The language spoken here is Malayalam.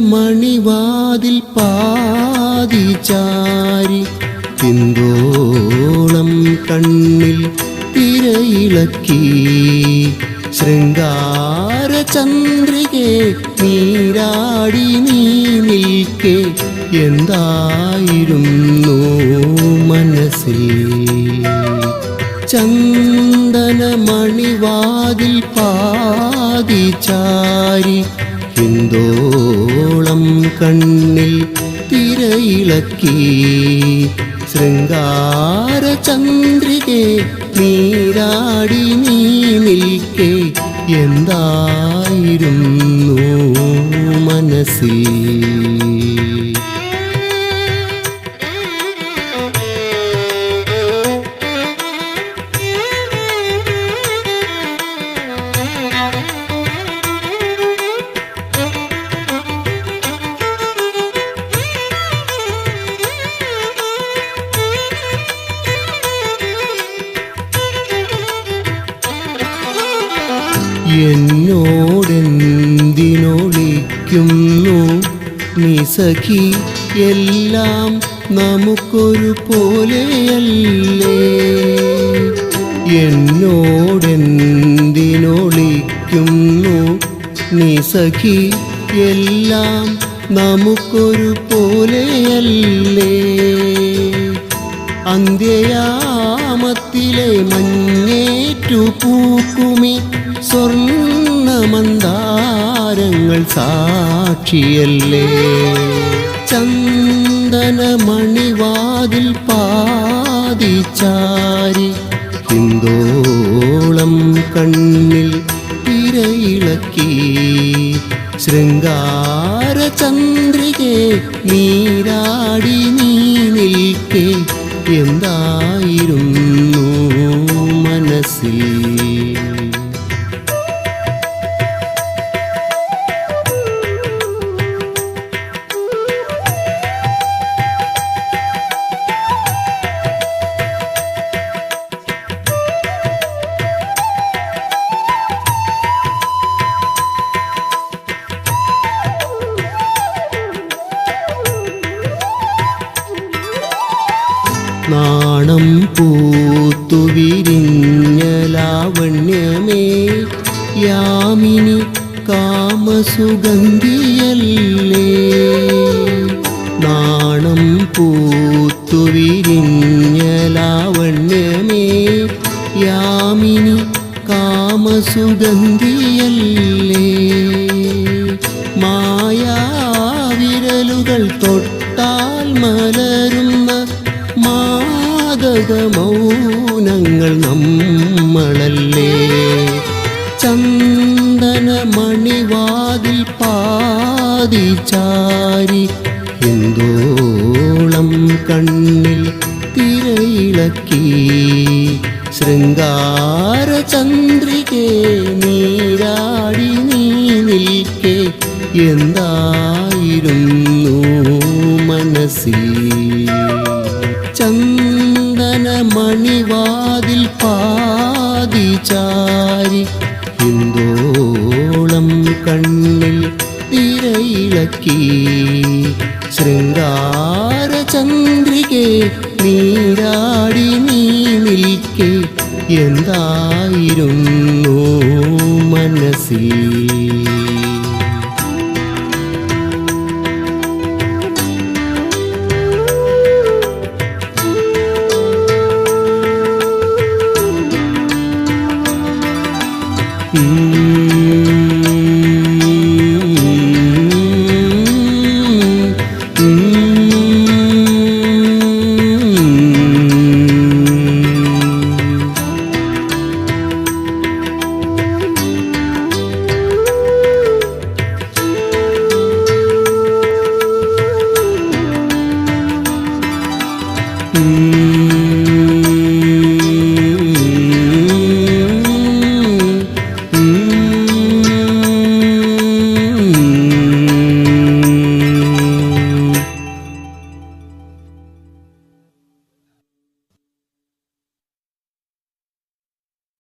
ചന്ദനമണിവാതിൽ പാതി ചാരി തിന്തോളം കണ്ണിൽ തിരയിളക്കി ശൃംഗാര ചന്ദ്രികെ നീരാടി നീ നിൽക്കെ എന്തായിരുന്നു മനസ്സിൽ? ചന്ദനമണിവാതിൽ പാതി ചാരി ഹിന്ദോളം കണ്ണിൽ തിരയിളക്കി. ശൃംഗാര ചന്ദ്രികെ നീരാടി നീ നിൽക്കെ എന്തായിരുന്നു മനസ്സിൽ? എന്നോടെന്തിനൊളിക്കുന്നു? നീ സഖി എല്ലാം നമുക്കൊരു പോലെയല്ലേ? എന്നോടെന്തിനൊളിക്കുന്നു? നീ സഖി എല്ലാം നമുക്കൊരു പോലെയല്ലേ? അന്ത്യയാമത്തിലെ മഞ്ഞേറ്റു പൂക്കുമി സ്വർണമന്ദാരങ്ങൾ സാക്ഷിയല്ലേ? ചന്ദനമണിവാതിൽ മണിവാതിൽ പാതിച്ചാരി ഹിന്ദോളം കണ്ണിൽ തിരയിളക്കി ശൃംഗാര ചന്ദ്രികെ നീരാടി നീ എന്തായിരുന്നു നാണം പൂത്തു വിരിഞ്ഞ ലാവണ്യമേ യാമിനി കാമസുഗന്ധിയല്ലേ. നാണം പൂത്തു വിരിഞ്ഞ ലാവണ്യമേ യാമിനി കാമസുഗന്ധിയല്ലേ. മായാവിരലുകൾ തൊട്ടാൽ മാതക മൗനങ്ങൾ നമ്മളല്ലേ? ചന്ദന മണിവാതിൽ പാതി ചാരി ഹിന്ദോളം കണ്ണിൽ തിരയിളക്കി. ശൃംഗാര നീരാടി നീ നിൽക്കെ. എന്തായിരുന്നു മനസ്സിൽ? ചന്ദനമണിവാതിൽ പാതി ഹിന്ദോളം കണ്ണിൽ തിരയിളക്കി. ശൃംഗാര ചന്ദ്രികെ നീരാടി നീ എന്തായിരുന്നു മനസ്സിൽ? Mm-hmm.